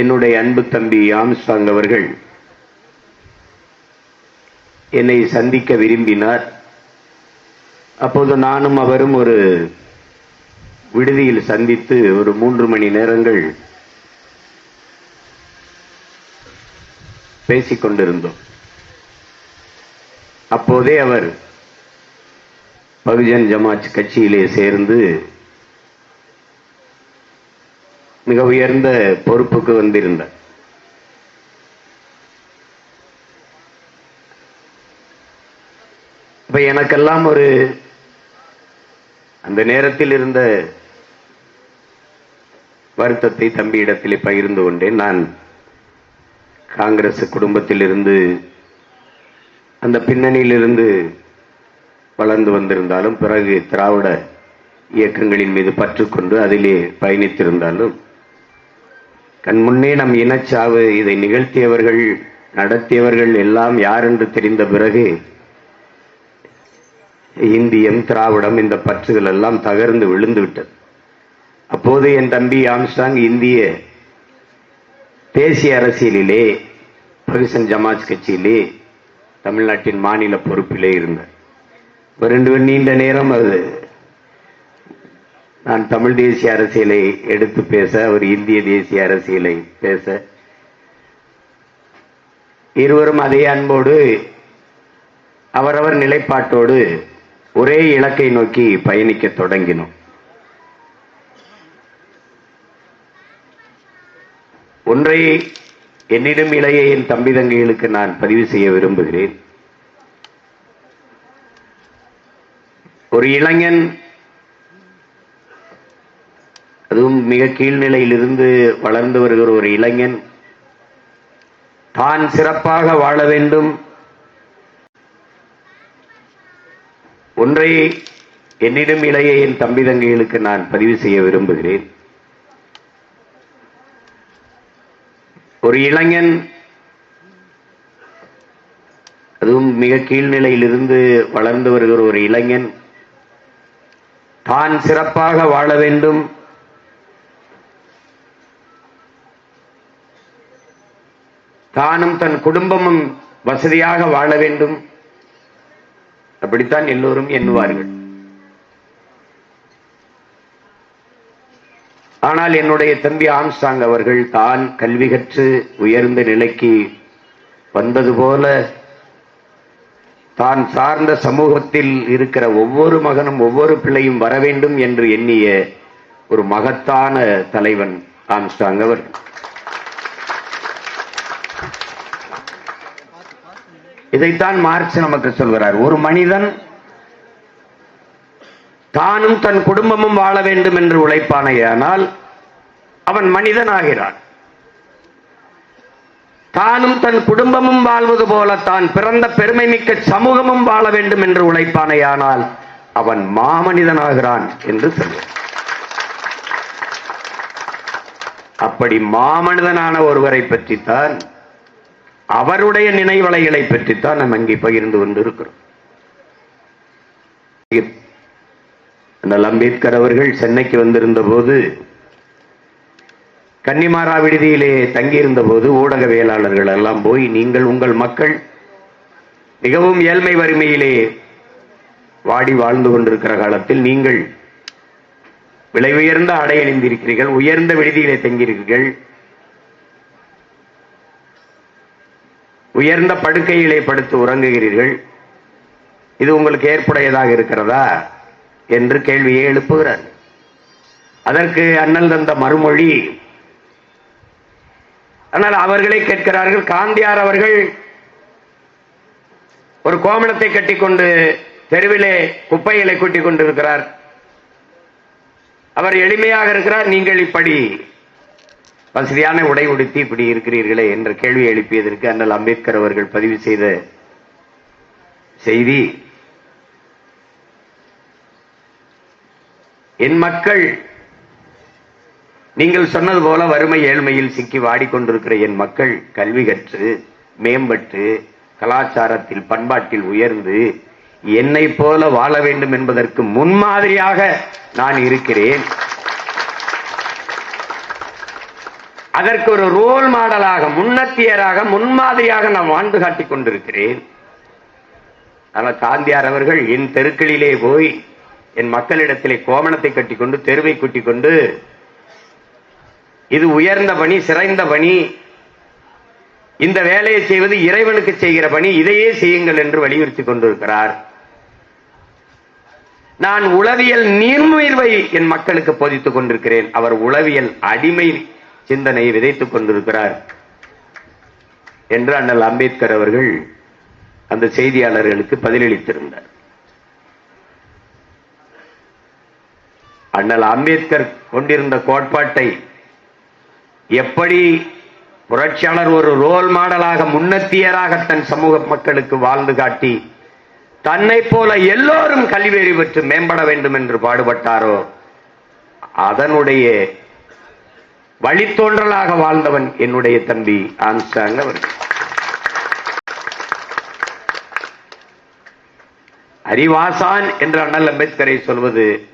என்னுடைய அன்பு தம்பி ஆம்ஸ்டாங் அவர்கள் என்னை சந்திக்க விரும்பினார். அப்போது நானும் அவரும் ஒரு விடுதியில் சந்தித்து ஒரு மூன்று மணி நேரங்கள் பேசிக் கொண்டிருந்தோம். அப்போதே அவர் பகுஜன் ஜமாஜ் கட்சியிலே சேர்ந்து மிக உயர்ந்த பொறுப்புக்கு வந்திருந்தார். இப்ப எனக்கெல்லாம் ஒரு அந்த நேரத்தில் இருந்த வருத்தத்தை தம்பியிடத்திலே பகிர்ந்து கொண்டேன். நான் காங்கிரஸ் குடும்பத்திலிருந்து அந்த பின்னணியிலிருந்து வளர்ந்து வந்திருந்தாலும் பிறகு திராவிட இயக்கங்களின் மீது பற்றுக்கொண்டு அதிலே பயணித்திருந்தாலும் கண்முன்னே நம் இனச்சாவு இதை நிகழ்த்தியவர்கள் நடத்தியவர்கள் எல்லாம் யார் என்று தெரிந்த பிறகு இந்தியம் திராவிடம் இந்த பற்றுகள் எல்லாம் தகர்ந்து விழுந்து விட்டது. அப்போது என் தம்பி ஆம்ஸ்டாங் இந்திய தேசிய அரசியலிலே பகுசன் ஜமாஜ் கட்சியிலே தமிழ்நாட்டின் மாநில பொறுப்பிலே இருந்தார். ஒரு ரெண்டு நீண்ட நேரம் அது நான் தமிழ் தேசிய அரசியலை எடுத்து பேச அவர் இந்திய தேசிய அரசியலை பேச இருவரும் அதே அன்போடு அவரவர் நிலைப்பாட்டோடு ஒரே இலக்கை நோக்கி பயணிக்க தொடங்கினோம். ஒன்றை என்னிடம் இளைய என் தம்பி தங்கைகளுக்கு நான் பதிவு செய்ய விரும்புகிறேன். ஒரு இளைஞன் அதுவும் மிக கீழ்நிலையிலிருந்து வளர்ந்து வருகிற ஒரு இளைஞன். தான் சிறப்பாக வாழ வேண்டும். ஒன்றை என்னிடம் இளைய என் தம்பி தங்கைகளுக்கு நான் பதிவு செய்ய விரும்புகிறேன். ஒரு இளைஞன் அதுவும் மிக கீழ்நிலையிலிருந்து வளர்ந்து வருகிற ஒரு இளைஞன். தான் சிறப்பாக வாழ வேண்டும். தானும் தன் குடும்பமும் வசதியாக வாழ வேண்டும். அப்படித்தான் எல்லோரும் எண்ணுவார்கள். ஆனால் என்னுடைய தம்பி ஆம்சாங் அவர்கள் தான் கல்வி கற்று உயர்ந்த நிலைக்கு வந்தது போல தான் சார்ந்த சமூகத்தில் இருக்கிற ஒவ்வொரு மகனும் ஒவ்வொரு பிள்ளையும் வர வேண்டும் என்று எண்ணிய ஒரு மகத்தான தலைவன் ஆம்ஸ்டாங் அவர்கள். இதைத்தான் மார்க்ஸ் நமக்கு சொல்கிறார். ஒரு மனிதன் தானும் தன் குடும்பமும் வாழ வேண்டும் என்று உழைப்பானையானால் அவன் மனிதனாகிறான். தானும் தன் குடும்பமும் வாழ்வது போல தான் பிறந்த பெருமை மிக்க சமூகமும் வாழ வேண்டும் என்று உழைப்பானையானால் அவன் மாமனிதனாகிறான் என்று சொல்வார் அப்படி மாமனிதனான ஒருவரை பற்றித்தான் அவருடைய நினைவலைகளை பற்றித்தான் நாம் அங்கே பகிர்ந்து கொண்டிருக்கிறோம் அண்ணல் அம்பேத்கர் அவர்கள் சென்னைக்கு வந்திருந்த போது கன்னிமாரா விடுதியிலே தங்கியிருந்த போது ஊடகவியலாளர்கள் எல்லாம் போய் நீங்கள் உங்கள் மக்கள் மிகவும் ஏழ்மை வறுமையிலே வாடி வாழ்ந்து கொண்டிருக்கிற காலத்தில் நீங்கள் விலை உயர்ந்த ஆடை அணிந்திருக்கிறீர்கள் உயர்ந்த விடுதியிலே தங்கியிருக்கிறீர்கள் உயர்ந்த படுக்கையிலே படுத்து உறங்குகிறீர்கள். இது உங்களுக்கு ஏற்புடையதாக இருக்கிறதா? என்று கேள்வியை எழுப்புகிறார். அதற்கு அண்ணல் தந்த மறுமொழி ஆனால் அவர்களே கேட்கிறார்கள் காந்தியார் அவர்கள் ஒரு கோமணத்தை கட்டிக்கொண்டு தெருவிலே குப்பைகளை கூட்டிக் கொண்டிருக்கிறார் அவர் எளிமையாக இருக்கிறார் நீங்கள் இப்படி வசதியான உடை உடுத்தி இப்படி இருக்கிறீர்களே என்ற கேள்வி எழுப்பியதற்கு அண்ணல் அம்பேத்கர் அவர்கள் பதிவு செய்த செய்தி என் மக்கள் நீங்கள் சொன்னது போல வறுமை ஏழ்மையில் சிக்கி வாடிக்கொண்டிருக்கிற என் மக்கள் கல்வி கற்று மேம்பட்டு கலாச்சாரத்தில் பண்பாட்டில் உயர்ந்து என்னை போல வாழ வேண்டும் என்பதற்கு முன்மாதிரியாக நான் இருக்கிறேன். அதற்கு ஒரு ரோல் மாடலாக முன்னத்தியராக முன்மாதிரியாக நான் வாழ்ந்து காட்டிக் கொண்டிருக்கிறேன். ஆனால் காந்தியார் அவர்கள் என் தெருக்களிலே போய் என் மக்களிடத்திலே கோமணத்தை கட்டிக்கொண்டு தெருவை கூட்டிக் கொண்டு இது உயர்ந்த பணி சிறைந்த பணி இந்த வேலையை செய்வது இறைவனுக்கு செய்கிற பணி இதையே செய்யுங்கள் என்று வலியுறுத்தி கொண்டிருக்கிறார். நான் உளவியல் நீர்முயர்வை என் மக்களுக்கு போதித்துக் கொண்டிருக்கிறேன். அவர் உளவியல் அடிமை சிந்தனையை விதைத்துக் கொண்டிருக்கிறார் என்று அண்ணல் அம்பேத்கர் அவர்கள் அந்த செய்தியாளர்களுக்கு பதிலளித்திருந்தார். அண்ணல் அம்பேத்கர் கொண்டிருந்த கோட்பாட்டை எப்படி புரட்சியாளர் ஒரு ரோல் மாடலாக முன்னத்தியராக தன் சமூக மக்களுக்கு வாழ்ந்து காட்டி தன்னை போல எல்லோரும் கல்வியறி பெற்று மேம்பட வேண்டும் என்று பாடுபட்டாரோ அதனுடைய வழித்தோன்றலாக வாழ்ந்தவன் என்னுடைய தம்பி ஆம்ஸ்டாங் அவர்கள். அறிவாசான் என்று அண்ணல் அம்பேத்கரை சொல்வது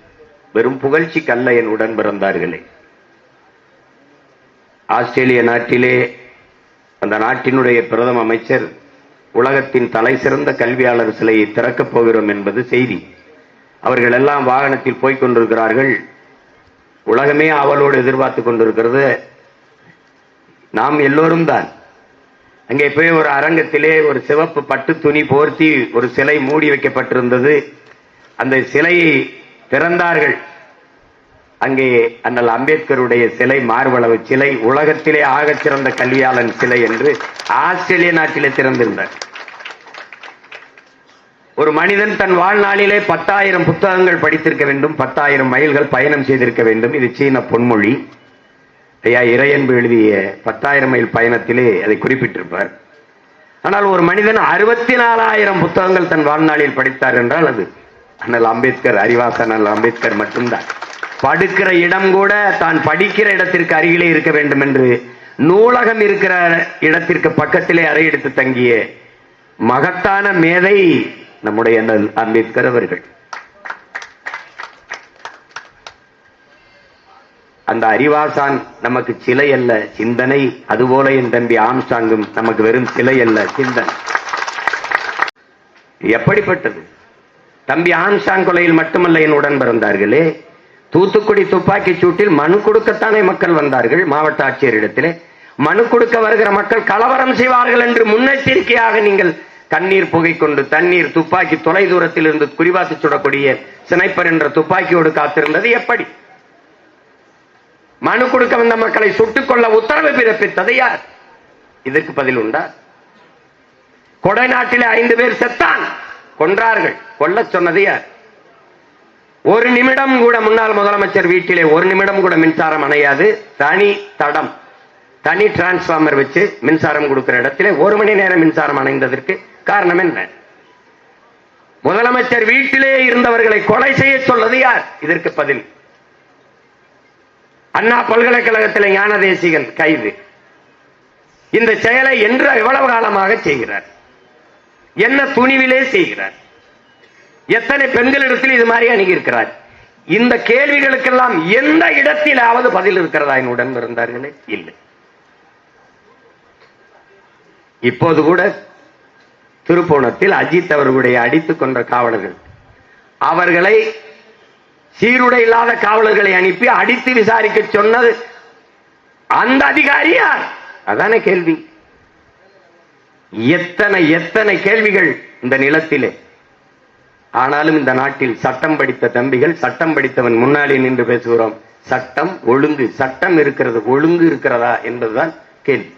வெறும் புகழ்ச்சிக்கல்ல என் உடன் பிறந்தார்களே. ஆஸ்திரேலிய நாட்டிலே அந்த நாட்டினுடைய பிரதம அமைச்சர் உலகத்தின் தலை சிறந்த கல்வியாளர் சிலையை திறக்கப் போகிறோம் என்பது செய்தி. அவர்கள் எல்லாம் வாகனத்தில் போய்க் கொண்டிருக்கிறார்கள். உலகமே அவளோடு எதிர்பார்த்து கொண்டிருக்கிறது. நாம் எல்லோரும் தான். அங்கே போய் ஒரு அரங்கத்திலே ஒரு சிவப்பு பட்டு துணி போர்த்தி ஒரு சிலை மூடி வைக்கப்பட்டிருந்தது. அந்த சிலையை திறந்தார்கள். அங்கே அண்ணல் அம்பேத்கருடைய சிலை மார்பளவு சிலை உலகத்திலே ஆகச் சிறந்த கல்வியாளன் சிலை என்று ஆஸ்திரேலிய நாட்டிலே திறந்திருந்தார். ஒரு மனிதன் தன் வாழ்நாளிலே பத்தாயிரம் புத்தகங்கள் படித்திருக்க வேண்டும் பத்தாயிரம் மைல்கள் பயணம் செய்திருக்க வேண்டும். இது சீன பொன்மொழி. ஐயா இறையன்பு எழுதிய பத்தாயிரம் மைல் பயணத்திலே அதை குறிப்பிட்டிருப்பார். ஆனால் ஒரு மனிதன் அறுபத்தி நாலாயிரம் புத்தகங்கள் தன் வாழ்நாளில் படித்தார் என்றால் அது அண்ணல் அம்பேத்கர் அறிவாசன் அண்ணல் அம்பேத்கர் மட்டும்தான். படுக்கிற இடம் கூட தான் படிக்கிற இடத்திற்கு அருகிலே இருக்க வேண்டும் என்று நூலகம் இருக்கிற இடத்திற்கு பக்கத்திலே அறையெடுத்து தங்கிய மகத்தான மேதை நம்முடைய அண்ணல் அம்பேத்கர் அவர்கள். அந்த அறிவாசான் நமக்கு சிலை அல்ல சிந்தனை அதுபோல என் தம்பி ஆம்சாங்கும் நமக்கு வெறும் சிலை அல்ல சிந்தனை. எப்படிப்பட்டது? தம்பி ஆம்சாங் கொலையில் மட்டுமல்ல என் உடன் பிறந்தார்களே. தூத்துக்குடி துப்பாக்கி சூட்டில் மனு கொடுக்கத்தானே மக்கள் வந்தார்கள் மாவட்ட ஆட்சியரிடத்திலே. மனு கொடுக்க வருகிற மக்கள் கலவரம் செய்வார்கள் என்று முன்னெச்சரிக்கையாக நீங்கள் கண்ணீர் புகை கொண்டு தண்ணீர் துப்பாக்கி தொலை தூரத்தில் இருந்து குறிவாசி சுடக்கூடிய சினைப்பர் என்ற துப்பாக்கியோடு காத்திருந்தது. எப்படி? மனு கொடுக்க வந்த மக்களை சுட்டுக் கொள்ள உத்தரவு பிறப்பித்தது யார்? இதற்கு பதில் உண்டா? கொடை நாட்டிலே ஐந்து பேர் செத்தான். கொன்றார்கள். கொல்ல சொன்னது யார்? ஒரு நிமிடம் கூட முன்னாள் முதலமைச்சர் வீட்டிலே ஒரு நிமிடம் கூட மின்சாரம் அணையாது. தனி தடம். தனி டிரான்ஸ்பார்மர் வச்சு மின்சாரம் கொடுக்கிற இடத்திலே ஒரு மணி நேரம் மின்சாரம் அணைந்ததற்கு காரணம் என்ன? முதலமைச்சர் வீட்டிலே இருந்தவர்களை கொலை செய்ய சொல்வது யார்? இதற்கு பதில். அண்ணா பல்கலைக்கழகத்தில் ஞான தேசிகன் கைது. இந்த செயலை என்று எவ்வளவு காலமாக செய்கிறார். என்ன துணிவிலே செய்கிறார். எத்தனை பெண்களிடத்தில் இது மாதிரி அணுகி இருக்கிறார் இந்த கேள்விகளுக்கெல்லாம் எந்த இடத்திலாவது பதில் இருக்கிறதா என்னுடன் இருந்தார்களே இல்லை. இப்போது கூட திருப்போணத்தில் அஜித் அவர்களுடைய அடித்துக் கொன்ற காவலர்கள். அவர்களை சீருடை இல்லாத காவலர்களை அனுப்பி அடித்து விசாரிக்க சொன்னது அந்த அதிகாரி யார்? அதான கேள்வி. எத்தனை எத்தனை கேள்விகள் இந்த நிலத்திலே? ஆனாலும் இந்த நாட்டில் சட்டம் படித்த தம்பிகள் சட்டம் படித்தவன் முன்னாடி நின்று பேசுகிறோம். சட்டம் ஒழுங்கு சட்டம் இருக்கிறது ஒழுங்கு இருக்கிறதா என்பதுதான் கேள்வி.